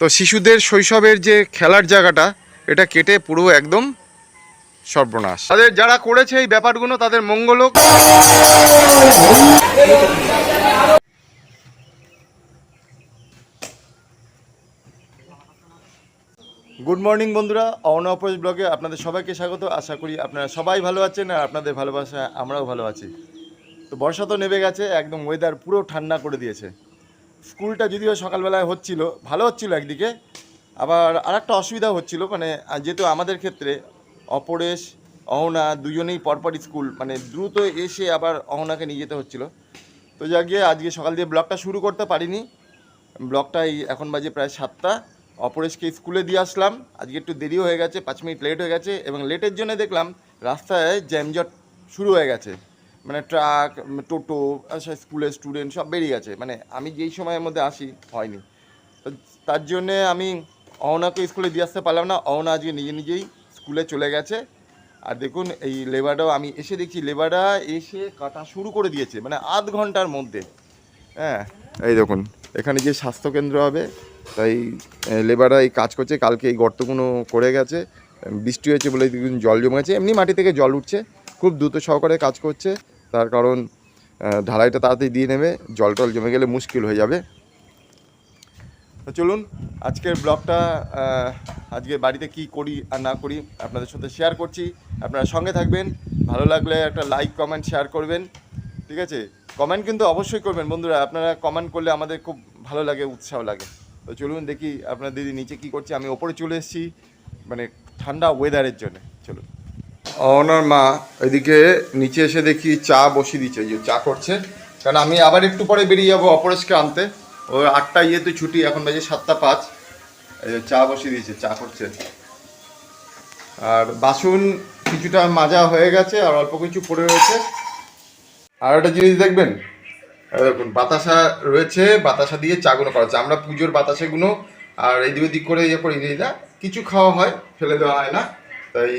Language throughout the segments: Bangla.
তো শিশুদের শৈশবের যে খেলার জায়গাটা, এটা কেটে পুরো একদম সর্বনাশ। তাদের যারা করেছে এই ব্যাপারগুলো, তাদের মঙ্গল হোক। গুড মর্নিং বন্ধুরা। অন অপোজ ব্লগে আপনাদের সবাইকে স্বাগত। আশা করি আপনারা সবাই ভালো আছেন আর আপনাদের ভালোবাসা আমরাও ভালো আছি। তো বর্ষা তো নেমে গেছে, একদম ওয়েদার পুরো ঠান্ডা করে দিয়েছে। স্কুলটা যদিও সকালবেলায় হচ্ছিল, ভালো হচ্ছিল একদিকে, আবার আর একটা অসুবিধা হচ্ছিল মানে যেহেতু আমাদের ক্ষেত্রে অপরেশ, অহনা দুজনেই পরপর স্কুল মানে দ্রুত এসে আবার অহনাকে নিয়ে যেতে হচ্ছিল। তো যা গিয়ে, আজকে সকাল দিয়ে ব্লগটা শুরু করতে পারিনি। ব্লগটা এই এখন বাজে প্রায় সাতটা। অপরেশকে স্কুলে দিয়ে আসলাম। আজকে একটু দেরি হয়ে গেছে, পাঁচ মিনিট লেট হয়ে গেছে, এবং লেটের জন্য দেখলাম রাস্তায় জ্যামজট শুরু হয়ে গেছে। মানে ট্রাক, টোটো আচ্ছা স্কুলের স্টুডেন্ট সব বেরিয়ে গেছে। মানে আমি যেই সময়ের মধ্যে আসি, হয়নি। তো তার জন্যে আমি অহনাকে স্কুলে দিয়ে আসতে পারলাম না। অহনা আজকে নিজে নিজেই স্কুলে চলে গেছে। আর দেখুন, এই লেবারটাও আমি এসে দেখছি। লেবারটা এসে কাটা শুরু করে দিয়েছে মানে আধ ঘণ্টার মধ্যে। হ্যাঁ এই দেখুন, এখানে যে স্বাস্থ্যকেন্দ্র হবে, তাই লেবাররা এই কাজ করছে। কালকে এই গর্তগুলো করে গেছে। বৃষ্টি হয়েছে বলে জল জমে গেছে। এমনি মাটি থেকে জল উঠছে। খুব দ্রুত সহকারে কাজ করছে। তার কারণ ঢালাইটা তাড়াতাড়ি দিয়ে নেবে জল টল জমে গেলে মুশকিল হয়ে যাবে। তো চলুন, আজকের ব্লগটা আজকে বাড়িতে কি করি আর না করি আপনাদের সাথে শেয়ার করছি। আপনারা সঙ্গে থাকবেন, ভালো লাগলে একটা লাইক কমেন্ট শেয়ার করবেন, ঠিক আছে? কমেন্ট কিন্তু অবশ্যই করবেন। বন্ধুরা, আপনারা কমেন্ট করলে আমাদের খুব ভালো লাগে, উৎসাহ লাগে। তো চলুন দেখি আপনার দিদি নিচে কি করছে। আমি ওপরে চলে এসেছি মানে ঠান্ডা ওয়েদারের জন্য। ওনার মা, এদিকে নিচে এসে দেখি চা বসিয়ে দিচ্ছে যে চা করছে। কারণ আমি আবার একটু পরে বেরিয়ে যাব অপরেশকে আনতে। ও আটটা ইয়েতে ছুটি, এখন বাজে সাতটা পাঁচ। চা বসিয়ে দিয়েছে, চা করছে। আর বাসন কিছুটা মাজা হয়ে গেছে, আর অল্প কিছু পড়ে রয়েছে। আর একটা জিনিস দেখবেন দেখুন, বাতাসা রয়েছে, বাতাসা দিয়ে চাগুলো করা হচ্ছে। আমরা পুজোর বাতাসাগুলো আর এদিক ওদিক করে ইয়ে করি না? কিছু খাওয়া হয়, ফেলে দেওয়া হয় না। তাই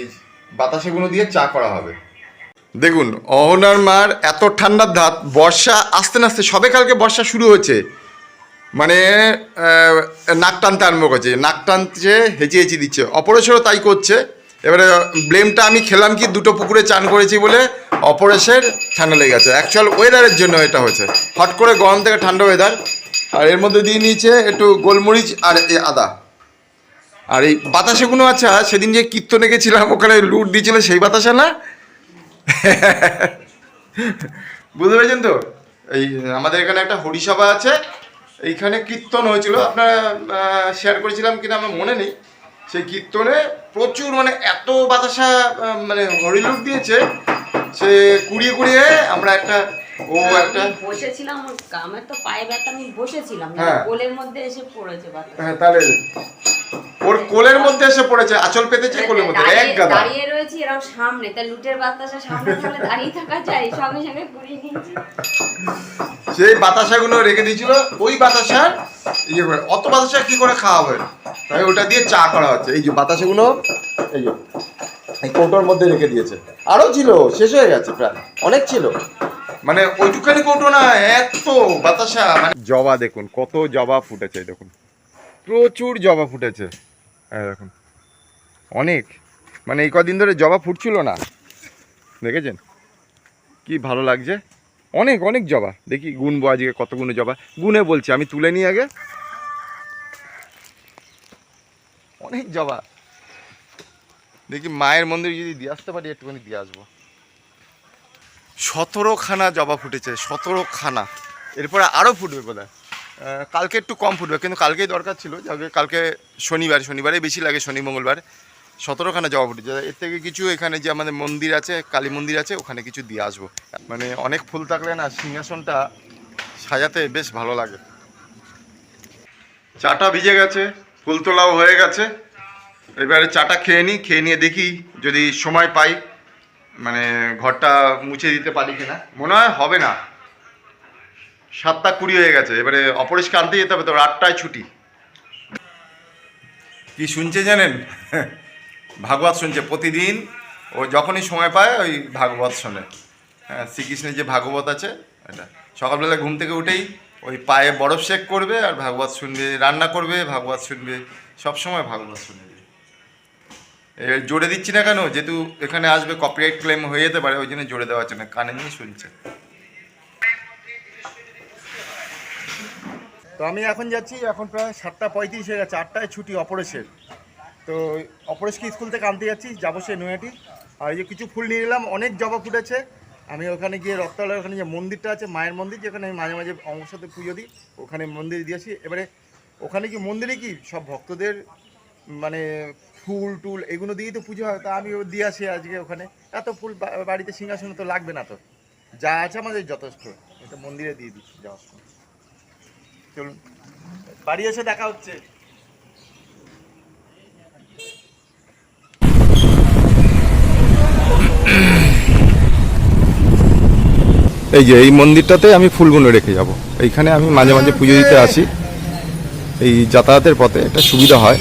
বাতাসাগুলো দিয়ে চা করা হবে। দেখুন, অহনার মার এত ঠান্ডার ধাত, বর্ষা আস্তে আস্তে সবে কালকে বর্ষা শুরু হয়েছে। মানে নাক টানতে আরম্ভ করছে, নাক টানছে হেঁচে হেঁচে দিচ্ছে। অপরেশনও তাই করছে। এবারে, ব্লেমটা আমি খেলাম কি, দুটো পুকুরে চান করেছি বলে অপরেশের ঠান্ডা লেগে গেছে। অ্যাকচুয়াল ওয়েদারের জন্য এটা হয়েছে। হট করে গরম থেকে ঠান্ডা ওয়েদার আর এর মধ্যে দিয়ে নিয়েছে একটু গোলমরিচ আর আদা। আর এই বাতাসাগুলো আচ্ছা সেদিন যে কীর্তনে গেছিলাম ওখানে লুট দিয়েছিল সেই বাতাসা না? বুঝতে পেরেছেন তো? এই আমাদের এখানে একটা হরিসভা আছে এইখানে কীর্তন হয়েছিল। আপনারা শেয়ার করেছিলাম কিনা আমার মনে নেই। সেই কীর্তনে প্রচুর মানে এত বাতাসা মানে হরিলুট দিয়েছে সে কুড়িয়ে কুড়িয়ে আমরা একটা ও একটা বসেছিলাম আমার তো পায়ে ব্যথা আমি বসেছিলাম হ্যাঁ। কোলের মধ্যে এসে পড়েছে হ্যাঁ তাহলে ওর কোলের মধ্যে এসে পড়েছে আঁচল পেতেছে কোলের মধ্যে এক গাদা। দাঁড়িয়ে রয়েছি এরকম সামনে তা লুটের বাতাসা সামনে থাকলে দাঁড়িয়ে থাকা যায় সঙ্গে সঙ্গে কুড়িয়ে নিয়েছি সেই বাতাসাগুলো রেখে দিয়েছিল ওই বাতাসার ইয়ে করে অত বাতাসা কি করে খাওয়া হবে তাই ওটা দিয়ে চা করা হচ্ছে। এই যে বাতাসাগুলো এই যে এই কৌটোর মধ্যে রেখে দিয়েছে। আরও ছিল শেষ হয়ে গেছে প্রায় অনেক ছিল। মানে ওইটুখানি কৌটো না এত বাতাসা মানে জবা দেখুন কত জবা ফুটেছে দেখুন। প্রচুর জবা ফুটেছে। এই দেখুন। অনেক। মানে এই কদিন ধরে জবা ফুটছিল না। দেখেছেন? কি ভালো লাগছে। অনেক অনেক জবা। দেখি গুনবো আজকে কতগুলো জবা। গুনে বলছি, আমি তুলে নিই আগে। অনেক জবা। দেখি মায়ের মন্দিরে যদি দিয়ে আসতে পারি, একটুখানি দিয়ে আসব। সতেরো খানা জবা ফুটেছে সতেরো খানা এরপরে আরও ফুটবে বোধহয়। কালকে একটু কম ফুটবে, কিন্তু কালকেই দরকার ছিল। যাকে, কালকে শনিবার শনিবারে বেশি লাগে শনি, মঙ্গলবার। সতেরোখানা জবা ফুটেছে। এর থেকে কিছু এখানে যে আমাদের মন্দির আছে, কালী মন্দির আছে, ওখানে কিছু দিয়ে আসব। মানে অনেক ফুল থাকলে না, সিংহাসনটা সাজাতে বেশ ভালো লাগে। চাটা ভিজে গেছে ফুল তোলাও হয়ে গেছে। এবারে চাটা খেয়ে নিই, খেয়ে নিয়ে দেখি যদি সময় পাই মানে ঘরটা মুছে দিতে পারি কিনা। মনে হয় হবে না। সাতটা কুড়ি হয়ে গেছে, এবারে অপরিষ্কার আনতে যেতে হবে তো আটটায় ছুটি। কি শুনছে জানেন? ভাগবত শুনছে, প্রতিদিন ও যখনই সময় পায় ওই ভাগবত শোনে। হ্যাঁ শ্রীকৃষ্ণের যে ভাগবত আছে, এটা। সকালবেলা ঘুম থেকে উঠেই ওই পায়ে বরফ শেক করবে আর ভাগবত শুনবে, রান্না করবে, ভাগবত শুনবে, সব সময় ভাগবত শুনবে জোরে দিচ্ছি না কেন? যেহেতু এখানে আসবে কপিরাইট ক্লেম হয়ে যেতে পারে, ওই জন্য জোরে দেওয়া হচ্ছে না, কানে নিয়ে শুনছে। তো আমি এখন যাচ্ছি, এখন প্রায় সাতটা পঁয়ত্রিশ হয়ে গেছে, আটটায় ছুটি অপরেশের। তো অপরেশকে স্কুল থেকে আনতে যাচ্ছি, যাব সে নৈহাটি আর এই যে কিছু ফুল নিয়ে নিলাম অনেক জবা ফুটেছে। আমি ওখানে গিয়ে রক্তলার ওখানে যে মন্দিরটা আছে, মায়ের মন্দির, যেখানে আমি মাঝে মাঝে অংশতে পুজো দিই, ওখানে মন্দিরে দিয়ে আসি। এবারে ওখানে কি মন্দিরে কি সব ভক্তদের মানে ফুল টুল এগুলো দিয়েই তো পুজো হয়, তা আমি দিয়ে আসি আজকে ওখানে। এত ফুল বাড়িতে সিংহাসনে তো লাগবে না তো। যা আছে আমাদের যথেষ্ট, এটা মন্দিরে দিয়ে দিচ্ছি যাওয়ার সময়। চলুন। বাড়ি এসে দেখা হচ্ছে। এই যে, এই মন্দিরটাতে আমি ফুলগুলো রেখে যাব। এইখানে আমি মাঝে মাঝে পুজো দিতে আসি। এই যাতায়াতের পথে একটা সুবিধা হয়।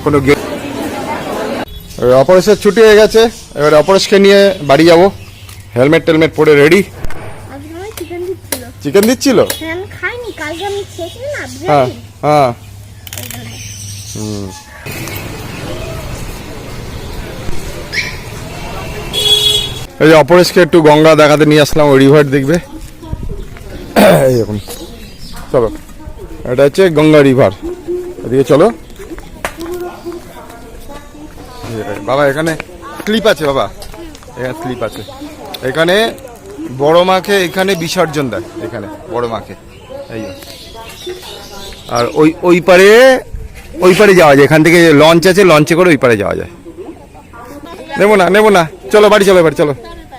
এখনও গে- এবার ছুটি হয়ে গেছে। এবার অপরেশকে নিয়ে বাড়ি যাব। হেলমেট টেলমেট পরে রেডি। চিকেন দিচ্ছিল। হ্যাঁ হ্যাঁ হ্যাঁ। হুম। এই অপরেশকে একটু গঙ্গা দেখাতে নিয়ে আসলাম ওই রিভার দেখবে। এই দেখুন। চলো এটা হচ্ছে গঙ্গা রিভার। এদিকে চলো এই, বাবা, এখানে স্লিপ আছে বাবা। এখানে স্লিপ আছে। এখানে বড় মাকে এখানে বিসর্জন দেয়, এখানে বড় মাকে। এই আর ওই ওই পারে ওই পারে যাওয়া যায়। এখান থেকে লঞ্চ আছে লঞ্চে করে ওই পারে যাওয়া যায়। নেব না নেব না। চলো, বাড়ি চলো বাড়ি চলো।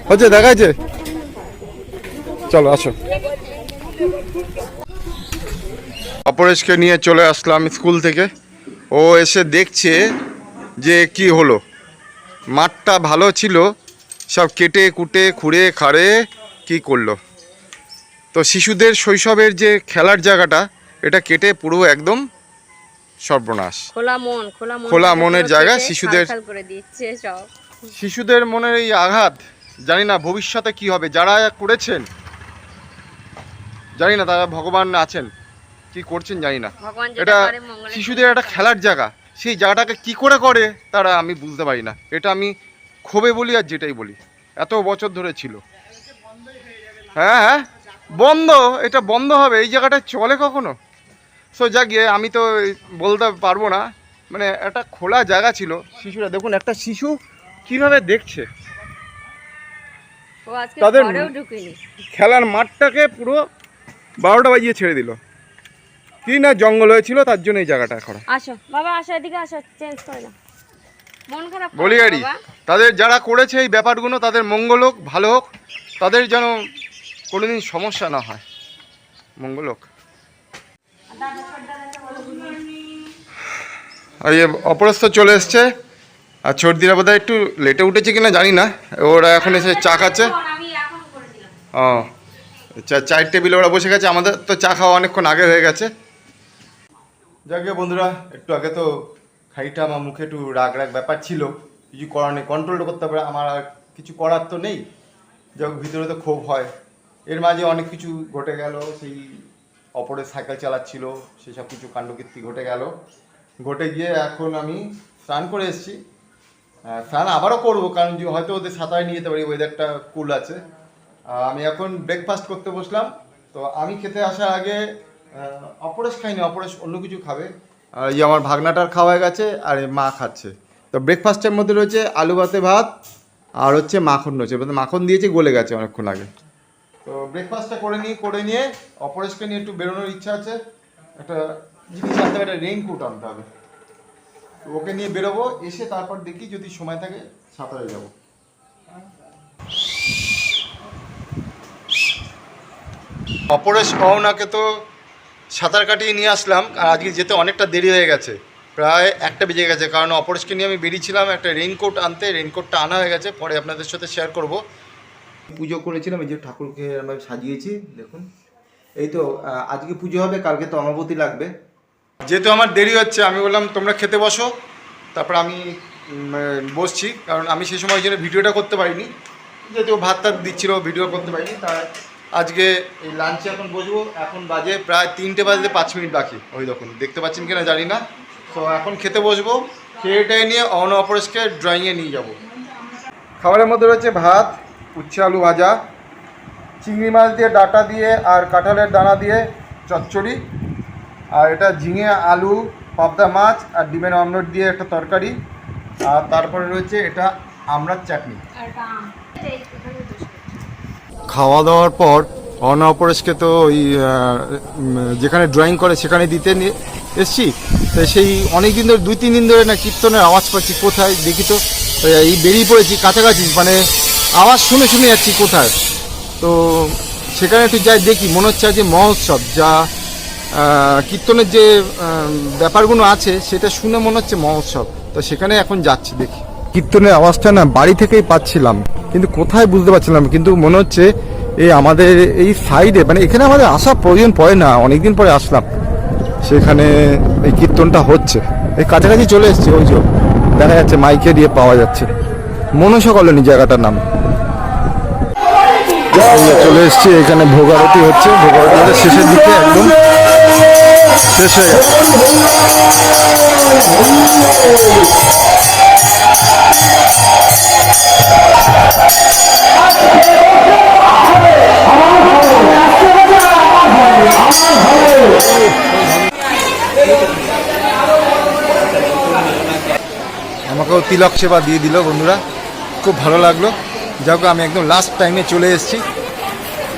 হচ্ছে, দেখা আছে চলো, আসো। অপরেশকে নিয়ে চলে আসলাম স্কুল থেকে। ও এসে দেখছে যে কি হলো। মাঠটা ভালো ছিল। সব কেটে কুটে খুঁড়ে খাড়ে কি করল? তো শিশুদের শৈশবের যে খেলার জায়গাটা এটা কেটে পুরো একদম সর্বনাশ। খোলা মন মনের জায়গা শিশুদের- শিশুদের মনের এই আঘাত জানি না ভবিষ্যতে কি হবে যারা করেছেন জানি না তারা ভগবান আছেন কি করছেন জানি না। এটা শিশুদের একটা খেলার জায়গা। সেই জায়গাটাকে কি করে করে তারা আমি বুঝতে পারি না। এটা আমি ক্ষোভে বলি আর যেটাই বলি। এত বছর ধরে ছিল। হ্যাঁ হ্যাঁ। বন্ধ এটা বন্ধ হবে। এই জায়গাটা চলে কখনো? সো যা গিয়ে আমি তো বলতে পারব না। মানে একটা খোলা জায়গা ছিল। শিশুরা দেখুন একটা শিশু কীভাবে দেখছে? তাদের- খেলার মাঠটাকে পুরো বারোটা বাজিয়ে ছেড়ে দিল। কি না জঙ্গল হয়েছিল তার জন্য এই জায়গাটা করা। আসো বাবা আসো এদিকে আসো চেঞ্জ করে দাও মন খারাপ না বলিয়ারি বাবা। তাদের যারা করেছে এই ব্যাপারগুলো তাদের মঙ্গল হোক ভালো হোক তাদের যেন কোনোদিন সমস্যা না হয়। মঙ্গল হোক। আর ইয়ে অপরস্ত চলে এসছে। আর ছর্দিরা বোধহয় একটু লেটে উঠেছে কিনা জানি না। ওরা এখন এসে চা খাচ্ছে। আমি এখন করে দিলাম ও চা চায়ের টেবিলে ওরা বসে গেছে। আমাদের তো চা খাওয়া অনেকক্ষণ আগে হয়ে গেছে। যাকে বন্ধুরা, একটু আগে তো খাইটা আমার মুখে একটু রাগ রাগ ব্যাপার ছিল। কিছু করার নেই কন্ট্রোল করতে পারে আমার আর কিছু করার তো নেই। যাক ভিতরে তো ক্ষোভ হয়। এর মাঝে অনেক কিছু ঘটে গেল, সেই অপরের সাইকেল চালাচ্ছিল, সেসব কিছু কাণ্ডকীর্তি ঘটে গেল। ঘটে গিয়ে এখন আমি স্নান করে এসেছি। স্নান আবারও করব, কারণ যে হয়তো ওদের সাঁতারে নিয়ে যেতে পারি ওয়েদারটা কুল আছে। আমি এখন ব্রেকফাস্ট করতে বসলাম। তো আমি খেতে আসার আগে অপরেশ খাইনি অপরেশ অন্য কিছু খাবে। আর এই আমার ভাগনাটার খাওয়া গেছে আর মা খাচ্ছে। তো ব্রেকফাস্টের মধ্যে রয়েছে আলু ভাতে ভাত আর হচ্ছে মাখন রয়েছে। তো মাখন দিয়েছে গলে গেছে অনেকক্ষণ আগে। তো ব্রেকফাস্টটা করে নিই করে নিয়ে অপরেশকে নিয়ে একটু বেরোনোর ইচ্ছা আছে। একটা জিনিস আনতে হবে একটা রেইনকোট আনতে হবে। তো ওকে নিয়ে বেরোবো এসে তারপর দেখি যদি সময় থাকে সাঁতারে যাব। অপরেশ অহনাকে তো সাঁতার কাটিয়ে নিয়ে আসলাম আর আজকে যেতে অনেকটা দেরি হয়ে গেছে। প্রায় একটা বেজে গেছে কারণ অপরেশকে নিয়ে আমি বেরিয়েছিলাম একটা রেইনকোট আনতে রেইনকোটটা আনা হয়ে গেছে পরে আপনাদের সাথে শেয়ার করব। পুজো করেছিলাম এই যে ঠাকুরকে আমরা সাজিয়েছি দেখুন। এই তো আজকে পুজো হবে কালকে তো অমাবতী লাগবে। যেহেতু আমার দেরি হচ্ছে আমি বললাম তোমরা খেতে বসো তারপর আমি বসছি কারণ আমি সেই সময় ওই জন্য ভিডিওটা করতে পারিনি। যেহেতু ভাত টাত দিচ্ছিল ভিডিও করতে পারিনি তাই আজকে এই লাঞ্চে এখন বসবো, এখন বাজে প্রায় তিনটে বাজতে পাঁচ মিনিট বাকি। ওই দেখুন, দেখতে পাচ্ছেন কিনা জানি না। তো এখন খেতে বসবো খেয়ে টেয়ে নিয়ে অন অপরেশকে ড্রয়িংয়ে নিয়ে যাব। খাবারের মধ্যে রয়েছে ভাত, উচ্ছে আলু ভাজা, চিংড়ি মাছ দিয়ে ডাটা দিয়ে আর কাঁঠালের দানা দিয়ে চচ্চড়ি, আর এটা ঝিঙে, আলু, পাবদা মাছ আর ডিমের অমলেট দিয়ে একটা তরকারি, আর তারপরে রয়েছে এটা আমড়ার চাটনি। খাওয়া দাওয়ার পর অনপরেশকে তো ওই যেখানে ড্রয়িং করে সেখানে দিতে এসছি। তো সেই অনেক দিন ধরে দুই তিন দিন ধরে না কীর্তনের আওয়াজ পাচ্ছি, কোথায় দেখি তো এই বেরিয়ে পড়েছি কাছাকাছি মানে আওয়াজ শুনে শুনে যাচ্ছি কোথায়। তো সেখানে একটু যাই দেখি, মনে হচ্ছে যে মহোৎসব, যা কীর্তনের যে ব্যাপারগুলো আছে, সেটা শুনে মনে হচ্ছে মহোৎসব। তো সেখানে এখন যাচ্ছি, দেখি। কীর্তনের আওয়াজটা না বাড়ি থেকেই পাচ্ছিলাম। কিন্তু কোথায় বুঝতে পারছিলাম কিন্তু মনে হচ্ছে এই আমাদের এই সাইডে মানে এখানে আমাদের আসা প্রয়োজন পড়ে না, অনেকদিন পরে আসলাম। সেখানে এই কীর্তনটা হচ্ছে। এই কাছাকাছি চলে এসছে, ওই যে দেখা যাচ্ছে মাইকে দিয়ে পাওয়া যাচ্ছে। মনসা কলোনি জায়গাটার নাম। চলে এসছি, এখানে ভোগারতি হচ্ছে। ভোগারতি শেষের দিকে একদম। শেষ হয়ে গেছে আমাকেও তিলক সেবা দিয়ে দিল বন্ধুরা। খুব ভালো লাগল। যাক আমি একদম লাস্ট টাইমে চলে এসেছি।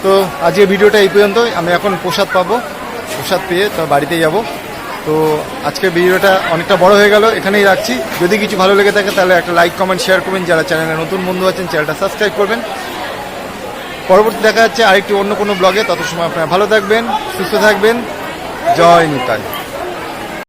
তো আজকে ভিডিওটা এই পর্যন্তই। আমি এখন প্রসাদ পাবো। প্রসাদ পেয়ে তো বাড়িতে যাব। তো আজকের ভিডিওটা অনেকটা বড় হয়ে গেল, এখানেই রাখছি। যদি কিছু ভালো লেগে থাকে তাহলে একটা লাইক কমেন্ট শেয়ার করবেন। যারা চ্যানেলে নতুন বন্ধু আছেন চ্যানেলটা সাবস্ক্রাইব করবেন। পরবর্তী দেখা যাচ্ছে আরেকটি অন্য কোনো ব্লগে তত সময় আপনারা ভালো থাকবেন, সুস্থ থাকবেন। জয় নিতাই।